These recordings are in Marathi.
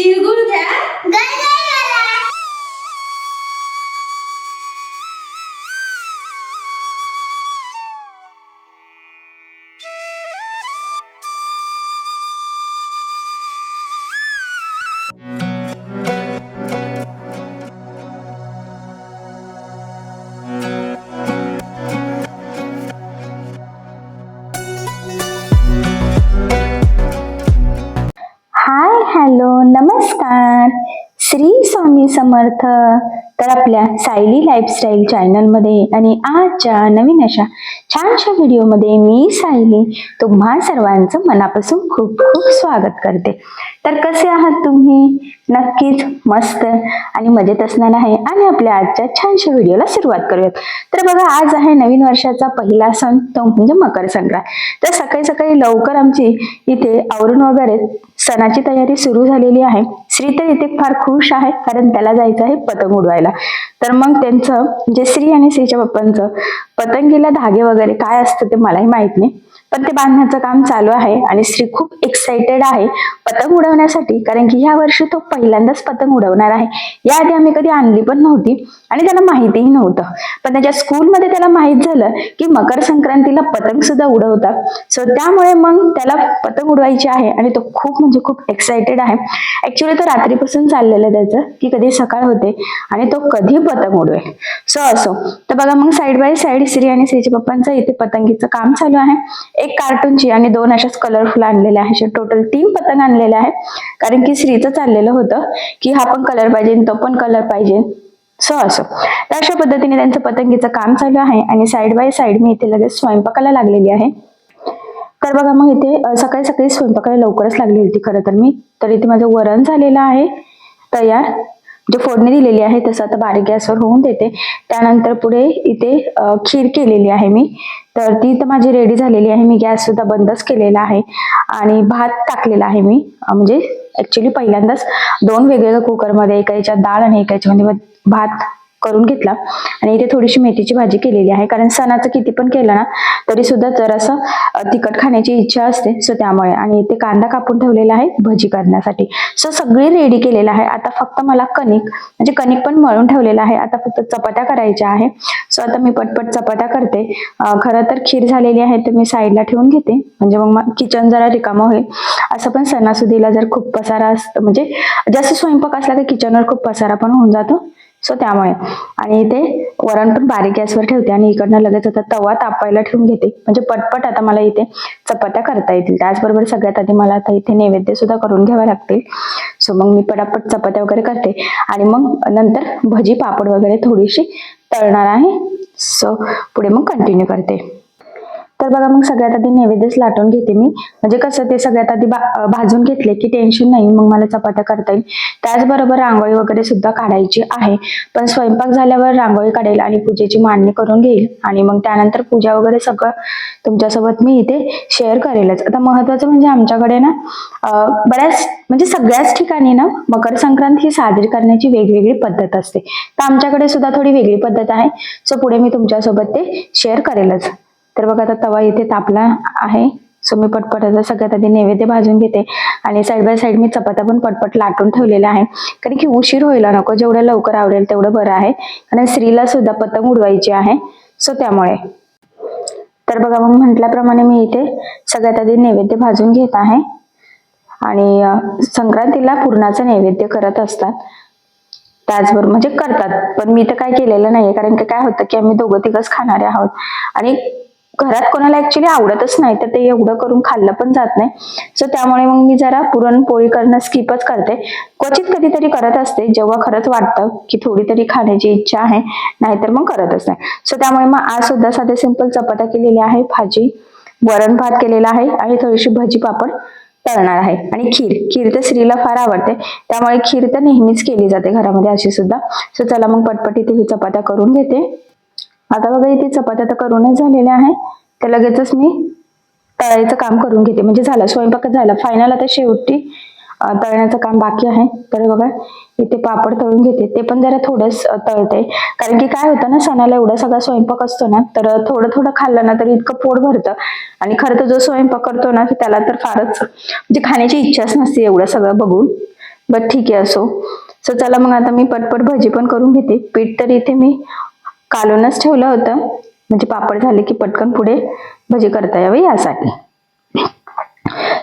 तिळगुळ घ्या. हॅलो नमस्कार. श्री स्वामी समर्थ. तर आपल्या सायली लाईफस्टाईल चॅनलमध्ये आणि आजच्या नवीन अशा छानशा व्हिडिओमध्ये मी सायली तुम्हा सर्वांचं मनापासून खूप खूप स्वागत करते. तर कसे आहात तुम्ही? नक्कीच मस्त आणि मजेत असणार आहे आणि आपल्या आजच्या छानशा व्हिडिओला सुरुवात करूयात. तर बघा आज आहे नवीन वर्षाचा पहिला सण तो म्हणजे मकर संक्रांत. तर सकाळी सकाळी लवकर आमची इथे आवरून वगैरे सणाची तयारी सुरू झालेली आहे. श्री तर इथे फार खुश आहे कारण त्याला जायचं आहे पतंग उडवायला. तर मग त्यांचं म्हणजे श्री आणि श्रीच्या पप्पांचं पतंगीला धागे वगैरे काय असतं ते मलाही माहीत नाही. पण ते बांधण्याचं काम चालू आहे आणि श्री खूप एक्साइटेड आहे पतंग उडवण्यासाठी. कारण की ह्या वर्षी तो पहिल्यांदाच पतंग उडवणार आहे. याआधी आम्ही कधी आणली पण नव्हती आणि त्याला माहितीही नव्हतं. पण त्याच्या स्कूलमध्ये त्याला माहीत झालं की मकर संक्रांतीला पतंग सुद्धा उडवतात. सो त्यामुळे मग त्याला पतंग उडवायची आहे आणि तो खूप म्हणजे खूप एक्साइटेड आहे. ऍक्च्युली तो रात्रीपासून चाललेलं त्याचं की कधी सकाळ होते आणि तो कधी पतंग उडवेल. सो असो तर बघा मग साईड बाय साईड श्री आणि श्रीच्या पप्पांचं इथे पतंगीचं काम चालू आहे. एक कार्टूनची आणि दोन अशाच कलरफुल आणलेल्या आहे टोटल तीन पतंग आणलेल्या आहे कारण की श्रीचं चाललेलं होतं की हा पण कलर पाहिजे तो पण कलर पाहिजे. सो असो. तर अशा पद्धतीने त्यांचं पतंगीचं काम चालू आहे आणि साईड बाय साईड मी इथे लगेच स्वयंपाकाला लागलेली आहे. तर बघा मग इथे सकाळी सकाळी स्वयंपाकाला लवकरच लागली होती खरं तर मी. तर इथे माझं वरण झालेलं आहे. तयार जे फोडणी दिलेली आहे तसं आता बारीक गॅसवर होऊन देते. त्यानंतर पुढे इथे खीर केलेली आहे मी. तर ती तर माझी रेडी झालेली आहे. मी गॅस सुद्धा बंदच केलेला आहे. आणि भात टाकलेला आहे मी. म्हणजे ऍक्च्युली पहिल्यांदाच दोन वेगवेगळ्या कुकरमध्ये एका याच्यात डाळ आणि एका याच्यामध्ये भात करून घेतला. आणि इथे थोडीशी मेथीची भाजी केलेली आहे. कारण सणाचं किती पण केलं ना तरी सुद्धा जरासं तिखट खाण्याची इच्छा असते. सो त्यामुळे. आणि इथे कांदा कापून ठेवलेला आहे भजी करण्यासाठी. सो सगळी रेडी केलेलं आहे. आता फक्त मला कणिक म्हणजे कणिक पण मळून ठेवलेलं आहे. आता फक्त चपात्या करायच्या आहे. सो आता मी पटपट चपात्या करते. खरं तर खीर झालेली आहे तर मी साईडला ठेवून घेते. म्हणजे मग किचन जरा रिकामं होईल. असं पण सणासुदीला जर खूप पसारा असतं म्हणजे जास्त स्वयंपाक असला तर किचनवर खूप पसारा पण होऊन जातो. सो त्यामुळे. आणि इथे वरण पण बारीक गॅसवर ठेवते आणि इकडनं लगेच आता तवा तापायला ठेवून घेते. म्हणजे पटपट आता मला इथे चपात्या करता येतील. त्याचबरोबर सगळ्यात आधी मला आता इथे नैवेद्य सुद्धा करून घ्यावा लागतील. सो मग मी पटापट चपात्या वगैरे करते. आणि मग नंतर भजी पापड वगैरे थोडीशी तळणार आहे. सो पुढे मग कंटिन्यू करते. तर बघा मग सगळ्यात आधी नैवेद्यच लाटून घेते मी. म्हणजे कसं ते सगळ्यात आधी भाजून घेतले की टेन्शन नाही मग मला चपात्या करता येईल. त्याचबरोबर रांगोळी वगैरे सुद्धा काढायची आहे. पण स्वयंपाक झाल्यावर रांगोळी काढेल आणि पूजेची मांडणी करून घेईल. आणि मग त्यानंतर पूजा वगैरे सगळं तुमच्यासोबत मी इथे शेअर करेलच. आता महत्वाचं म्हणजे आमच्याकडे ना बऱ्याच म्हणजे सगळ्याच ठिकाणी ना मकर संक्रांत ही साजरी करण्याची वेगवेगळी पद्धत असते. तर आमच्याकडे सुद्धा थोडी वेगळी पद्धत आहे. सो पुढे मी तुमच्यासोबत ते शेअर करेलच. तर बघा आता तवा इथे तापला आहे. सो मी पटपट आता सगळ्यात आधी नैवेद्य भाजून घेते. आणि साईड बाय साईड मी चपात्या पण पटपट लाटून ठेवलेल्या आहे कारण की उशीर व्हायला नको जेवढं लवकर आवडेल तेवढं बरं आहे. कारण स्त्रीला सुद्धा पतंग उडवायची आहे. सो त्यामुळे. तर बघा मग म्हटल्याप्रमाणे मी इथे सगळ्यात आधी नैवेद्य भाजून घेत आहे. आणि संक्रांतीला पूर्णाचं नैवेद्य करत असतात. त्याचबरोबर म्हणजे करतात. पण मी तर काय केलेलं नाहीये. कारण की काय होतं की आम्ही दोघं तिघच खाणारे आहोत. आणि घरात कोणाला ऍक्च्युली आवडतच नाही तर ते एवढं करून खाल्लं पण जात नाही. सो त्यामुळे मग मी जरा पुरणपोळी करणं स्किपच करते. क्वचित कधीतरी करत असते जेव्हा खरंच वाटतं की थोडी तरी खाण्याची इच्छा आहे नाहीतर मग करतच नाही. सो त्यामुळे मग आज सुद्धा साधे सिंपल चपात्या केलेल्या आहे भाजी वरण भात केलेला आहे आणि थोडीशी भजी पापड तळणार आहे. आणि खीर खीर तर स्त्रीला फार आवडते. त्यामुळे खीर तर नेहमीच केली जाते घरामध्ये अशी सुद्धा. सो चला मग पटपट इथे ही चपात्या करून घेते. आता बघा इथे चपात्या तर करूनच झालेल्या आहे. तर लगेचच मी तळायचं काम करून घेते. म्हणजे झालं स्वयंपाकच झाला. फायनल आता शेवटी तळण्याचं काम बाकी आहे. तर बघा इथे पापड तळून घेते. ते पण जरा थोडंच तळते. कारण की काय होतं ना सणाला एवढा सगळा स्वयंपाक असतो ना तर थोडं थोडं खाल्लं ना तर इतकं पोट भरतं. आणि खरं तर जो स्वयंपाक करतो ना त्याला तर फारच म्हणजे खाण्याची इच्छाच नसते एवढं सगळं बघून. बट ठीक आहे असो. सो चला मग आता मी पटपट भजी पण करून घेते. पीठ तर इथे मी कालूनच ठेवलं होतं. म्हणजे पापड झाले की पटकन पुढे भजी करता यावी यासाठी.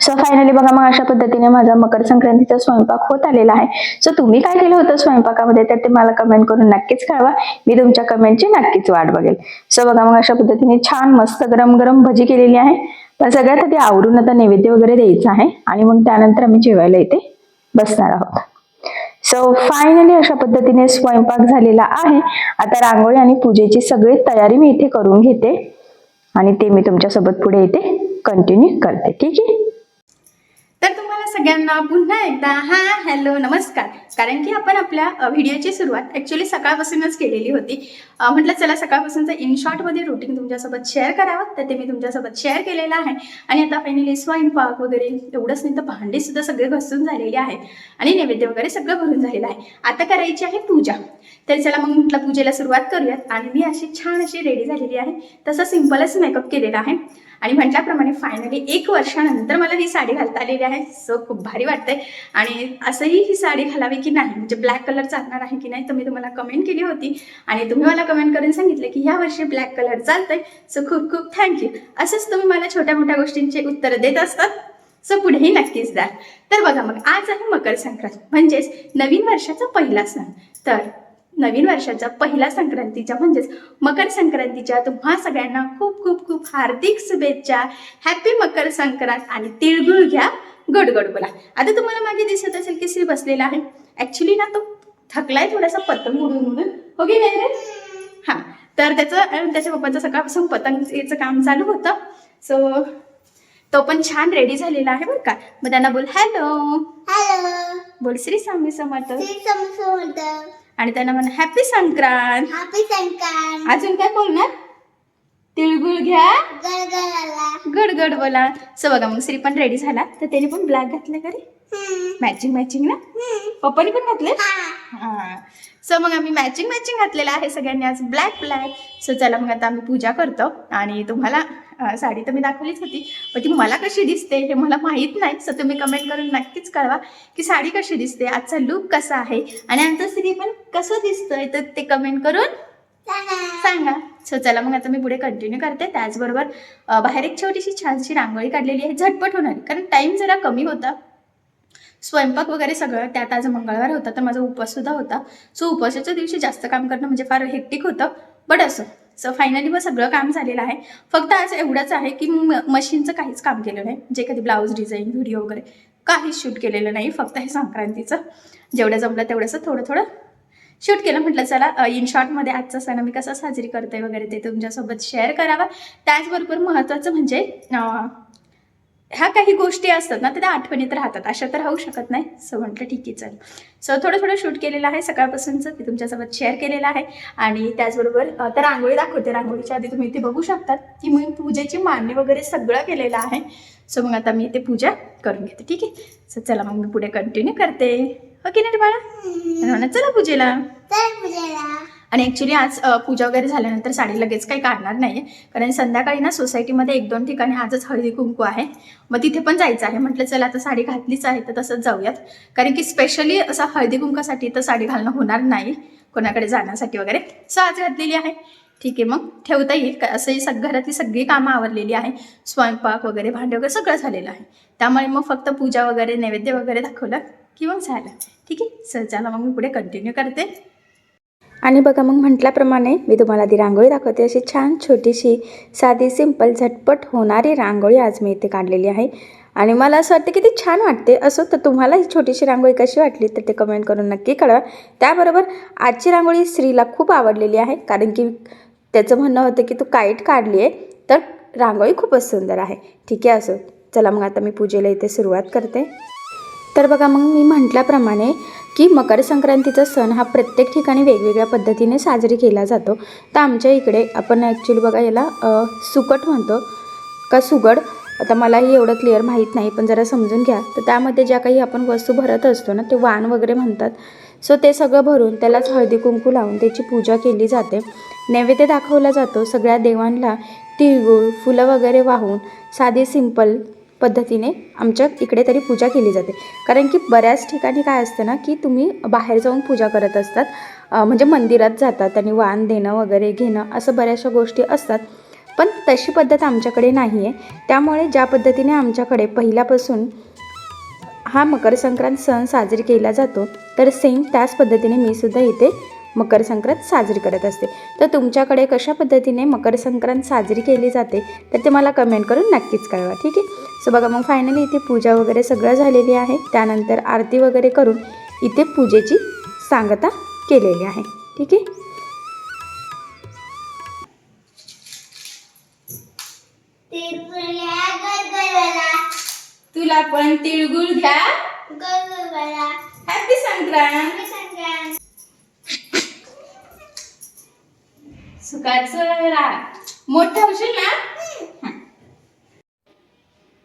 सो फायनली बघा मग अशा पद्धतीने माझा मकर संक्रांतीचा स्वयंपाक होत आलेला आहे. सो तुम्ही काय केलं होतं स्वयंपाकामध्ये? तर ते मला कमेंट करून नक्कीच कळवा. मी तुमच्या कमेंटची नक्कीच वाट बघेल. सो बघा मग अशा पद्धतीने छान मस्त गरम गरम भजी केलेली आहे. पण सगळ्यात आधी आवरून आता नैवेद्य वगैरे द्यायचं आहे. आणि मग त्यानंतर आम्ही जेवायला इथे बसणार आहोत. सो फायनली अशा पद्धतीने स्वयंपाक झालेला आहे. आता रांगोळी आणि पूजेची सगळी तयारी मी इथे करून घेते. आणि ते मी तुमच्यासोबत पुढे इथे कंटिन्यू करते. ठीक आहे? तर तुम्हाला सगळ्यांना पुन्हा एकदा हा हॅलो नमस्कार. कारण की आपण आपल्या व्हिडिओची सुरुवात ॲक्च्युली सकाळपासूनच केलेली होती. म्हटलं चला सकाळपासूनचं इन शॉर्टमध्ये रुटीन तुमच्यासोबत शेअर करावं तर ते मी तुमच्यासोबत शेअर केलेलं आहे. आणि आता फायनली स्वयंपाक वगैरे एवढंच नाही तर भांडीसुद्धा सगळे घसून झालेली आहेत. आणि नैवेद्य वगैरे सगळं भरून झालेलं आहे. आता करायची आहे पूजा. तर चला मग म्हटलं पूजेला सुरुवात करूयात. आणि मी अशी छान अशी रेडी झालेली आहे. तसं सिम्पलच मेकअप केलेला आहे. आणि म्हटल्याप्रमाणे फायनली एक वर्षानंतर मला ही साडी घालता आलेली आहे. सो खूप भारी वाटतंय. आणि असंही ही साडी घालावी की नाही म्हणजे ब्लॅक कलर चालणार आहे की नाही तर मी तुम्हाला कमेंट केली होती. आणि तुम्ही मला कमेंट करून सांगितलं की ह्या वर्षी ब्लॅक कलर चालतंय. सो खूप खूप थँक्यू असंच तुम्ही मला छोट्या मोठ्या गोष्टींचे उत्तरं देत असतात. सो पुढेही नक्कीच द्या. तर बघा मग आज आहे मकर संक्रांत म्हणजेच नवीन वर्षाचा पहिला सण. तर नवीन वर्षाच्या पहिल्या संक्रांतीच्या म्हणजेच मकर संक्रांतीच्या तुम्हा सगळ्यांना खूप खूप खूप हार्दिक शुभेच्छा. हॅपी मकर संक्रांत आणि तिळगुळ घ्या. गोड गोड बोला. आता तुम्हाला मागे दिसत असेल की श्री बसलेला आहे. ॲक्च्युली ना तो थकलाय थोडासा पतंग उडून उडून. हो रे हां. तर त्याचं त्याच्या पप्पाचं सकाळपासून पतंगचं काम चालू होतं. सो तो पण छान रेडी झालेला आहे बरं का. मग त्यांना बोल हॅलो हॅलो बोल श्री स्वामी समर्थ. श्री समर्थ. आणि त्यांना म्हणा हॅपी संक्रांत हॅपी संक्रांत अजून काय बोलणार? तिळगुळ घ्या. गळगळाला गड गड बोला. सो बघा मग श्री पण रेडी झाला. तर त्याने पण ब्लॅक घातलं का रे? मॅचिंग मॅचिंग ना? पप्पानी पण घातले हा. सो मग आम्ही मॅचिंग मॅचिंग घातलेलं आहे सगळ्यांनी आज. ब्लॅक ब्लॅक सो चला मग आता आम्ही पूजा करतो. आणि तुम्हाला साडी तर मी दाखवलीच होती. पण ती मला कशी दिसते हे मला माहीत नाही. सो तुम्ही कमेंट करून नक्कीच कळवा की साडी कशी दिसते आजचा लुक कसा आहे आणि आमचं स्त्री पण कसं दिसतंय तर ते कमेंट करून सांगा. सो चला मग आता मी पुढे कंटिन्यू करते. त्याचबरोबर बाहेर एक छोटीशी छानशी रांगोळी काढलेली आहे. झटपट होणारी कारण टाईम जरा कमी होता. स्वयंपाक वगैरे सगळं त्यात आज मंगळवार होता तर माझा उपवाससुद्धा होता. सो उपवासाच्या दिवशी जास्त काम करणं म्हणजे फार हेक्टिक होतं. बट असं सो फायनली मग सगळं काम झालेलं आहे. फक्त आज एवढंच आहे की मशीनचं काहीच काम केलं नाही. जे कधी ब्लाऊज डिझाईन व्हिडिओ वगैरे काहीच शूट केलेलं नाही. फक्त हे संक्रांतीचं जेवढं जमलं तेवढंसं थोडं थोडं शूट केलं. म्हटलं चला इन शॉर्टमध्ये आजचा सण मी कसा साजरी करते वगैरे ते तुमच्यासोबत शेअर करावा. त्याचबरोबर महत्त्वाचं म्हणजे ह्या काही गोष्टी असतात ना त्या आठवणीत राहतात. अशा तर राहू शकत नाही. सो म्हटलं ठीक आहे चल. सो थोडं थोडं शूट केलेलं आहे सकाळपासूनचं मी तुमच्यासोबत शेअर केलेलं आहे. आणि त्याचबरोबर तर रांगोळी दाखवते. रांगोळीच्या आधी तुम्ही इथे बघू शकतात की मी पूजेची मांडणी वगैरे सगळं केलेलं आहे. सो मग आता मी इथे पूजा करून घेते. ठीक आहे? सो चला मग मी पुढे कंटिन्यू करते. हो की नाही रे बाळा म्हणा, चला पूजेला. आणि ॲक्च्युली आज पूजा वगैरे झाल्यानंतर साडी लगेच काही काढणार नाही आहे कारण संध्याकाळी ना सोसायटीमध्ये एक दोन ठिकाणी आजच हळदी कुंकू आहे. मग तिथे पण जायचं आहे. म्हटलं चला आता साडी घातलीच आहे तर तसंच जाऊयात. कारण की स्पेशली असं हळदी कुंकासाठी तर साडी घालणं होणार नाही. कोणाकडे जाण्यासाठी वगैरे. सो आज घातलेली आहे. ठीक आहे मग ठेवता येईल का? असंही सग घरातली सगळी कामं आवरलेली आहे. स्वयंपाक वगैरे भांडे वगैरे सगळं झालेलं आहे. त्यामुळे मग फक्त पूजा वगैरे नैवेद्य वगैरे दाखवलं की मग झालं. ठीक आहे? सर चला मग मी पुढे कंटिन्यू करते. आणि बघा मग म्हटल्याप्रमाणे मी तुम्हाला ती रांगोळी दाखवते. अशी छान छोटीशी साधी सिंपल झटपट होणारी रांगोळी आज मी इथे काढलेली आहे. आणि मला असं वाटतं की ती छान वाटते. असं तर तुम्हाला ही छोटीशी रांगोळी कशी वाटली तर ते कमेंट करून नक्की कळवा. त्याबरोबर आजची रांगोळी स्त्रीला खूप आवडलेली आहे. कारण की त्याचं म्हणणं होतं की तू काईट काढली आहे तर रांगोळी खूपच सुंदर आहे. ठीक आहे असो. चला मग आता मी पूजेला इथे सुरुवात करते. तर बघा मग मी म्हटल्याप्रमाणे की मकर संक्रांतीचा सण हा प्रत्येक ठिकाणी वेगवेगळ्या पद्धतीने साजरी केला जातो. तर आमच्या इकडे आपण ॲक्च्युली बघा याला सुकट म्हणतो. का सुगड? आता मलाही एवढं क्लिअर माहीत नाही पण जरा समजून घ्या. तर त्यामध्ये ज्या काही आपण वस्तू भरत असतो ना ते वाण वगैरे म्हणतात. सो ते सगळं भरून त्यालाच हळदी कुंकू लावून त्याची पूजा केली जाते. नैवेद्य दाखवला जातो. सगळ्या देवांना तिळगुळ फुलं वगैरे वाहून साधी सिंपल पद्धतीने आमच्या इकडे तरी पूजा केली जाते. कारण की बऱ्याच ठिकाणी काय असतं ना की तुम्ही बाहेर जाऊन पूजा करत असतात. म्हणजे मंदिरात जातात आणि वाण देणं वगैरे घेणं असं बऱ्याचशा गोष्टी असतात. पण तशी पद्धत आमच्याकडे नाही आहे त्यामुळे ज्या पद्धतीने आमच्याकडे पहिल्यापासून हा मकर संक्रांत सण साजरी केला जातो. तर सेम त्याच पद्धतीने मी सुद्धा इथे मकर संक्रांत साजरी करत असते. तर तुमच्याकडे कशा पद्धतीने मकर संक्रांत साजरी केली जाते? तर ते मला कमेंट करून नक्कीच कळवा ठीक आहे? सो बघा मग फायनली इथे पूजा वगैरे सगळं झालेली आहे. त्यानंतर आरती वगैरे करून इथे पूजेची सांगता केलेली आहे ठीक आहे? तुला पण तिळगुळ घ्या? गरगराला हॅपी संक्रांत आम्ही संक्रांत सुखाचं राहा मोठं होशील ना?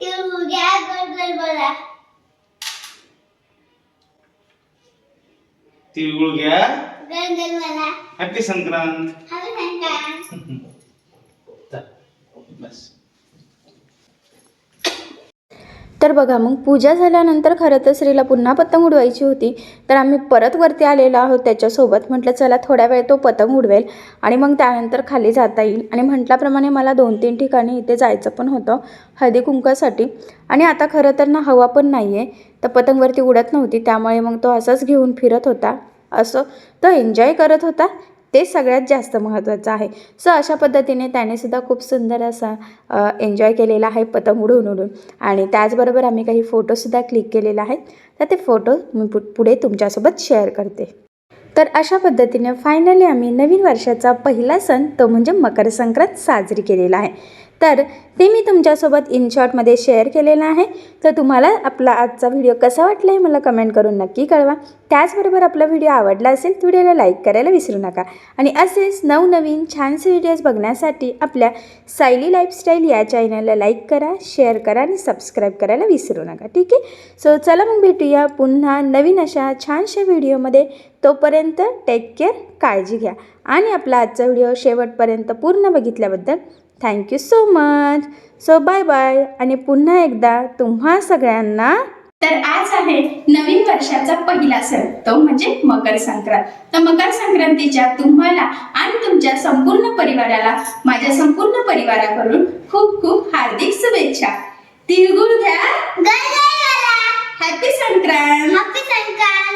तिरपुल्या गरगराला तिळगुळ घ्या. गरगराला हॅपी संक्रांत आम्ही संक्रांत चल, बस. तर बघा मग पूजा झाल्यानंतर खरं तर श्रीला पुन्हा पतंग उडवायची होती. तर आम्ही परत वरती आलेलो आहोत त्याच्यासोबत. म्हटलं चला थोड्या वेळ तो पतंग उडवेल. आणि मग त्यानंतर खाली जाता येईल. आणि म्हटल्याप्रमाणे मला दोन तीन ठिकाणी इथे जायचं पण होतं हळदी कुंकासाठी आणि आता खरं तर ना हवा पण नाही आहे तर पतंगवरती उडत नव्हती. त्यामुळे मग तो असंच घेऊन फिरत होता. असं तो एन्जॉय करत होता. ते सगळ्यात जास्त महत्त्वाचं आहे. सो अशा पद्धतीने त्याने सुद्धा खूप सुंदर असा एन्जॉय केलेला आहे पतंग उडून उडून. आणि त्याचबरोबर आम्ही काही फोटोसुद्धा क्लिक केलेले आहेत. तर ते फोटो मी पु पुढे तुमच्यासोबत शेअर करते. तर अशा पद्धतीने फायनली आम्ही नवीन वर्षाचा पहिला सण तो म्हणजे मकर संक्रांत साजरी केलेला आहे. तर ते मी तुमच्यासोबत इन शॉर्टमध्ये शेअर केलेलं आहे. तर तुम्हाला आपला आजचा व्हिडिओ कसा वाटला हे मला कमेंट करून नक्की कळवा. त्याचबरोबर आपला व्हिडिओ आवडला असेल तर व्हिडिओला लाईक करायला विसरू नका. आणि असेच नवनवीन छानसे व्हिडिओज बघण्यासाठी आपल्या सायली लाईफस्टाईल या चॅनलला लाईक करा शेअर करा आणि सबस्क्राईब करायला विसरू नका. ठीक आहे? सो चला मग भेटूया पुन्हा नवीन अशा छानशा व्हिडिओमध्ये तोपर्यंत टेक केअर काळजी घ्या. आणि आपला आजचा व्हिडिओ शेवटपर्यंत पूर्ण बघितल्याबद्दल thank you so much so bye bye आणि पुन्हा एकदा तुम्हा सगळ्यांना तर आज आहे नवीन वर्षाचा पहिला सण तो म्हणजे मकर संक्रांत. तर मकर संक्रांतीच्या तुम्हाला आणि तुमच्या संपूर्ण परिवाराला माझ्या संपूर्ण परिवाराकडून खूप खूप हार्दिक शुभेच्छा. तिळगुळ घ्या. हॅपी संक्रांत. हॅपी संक्रांत.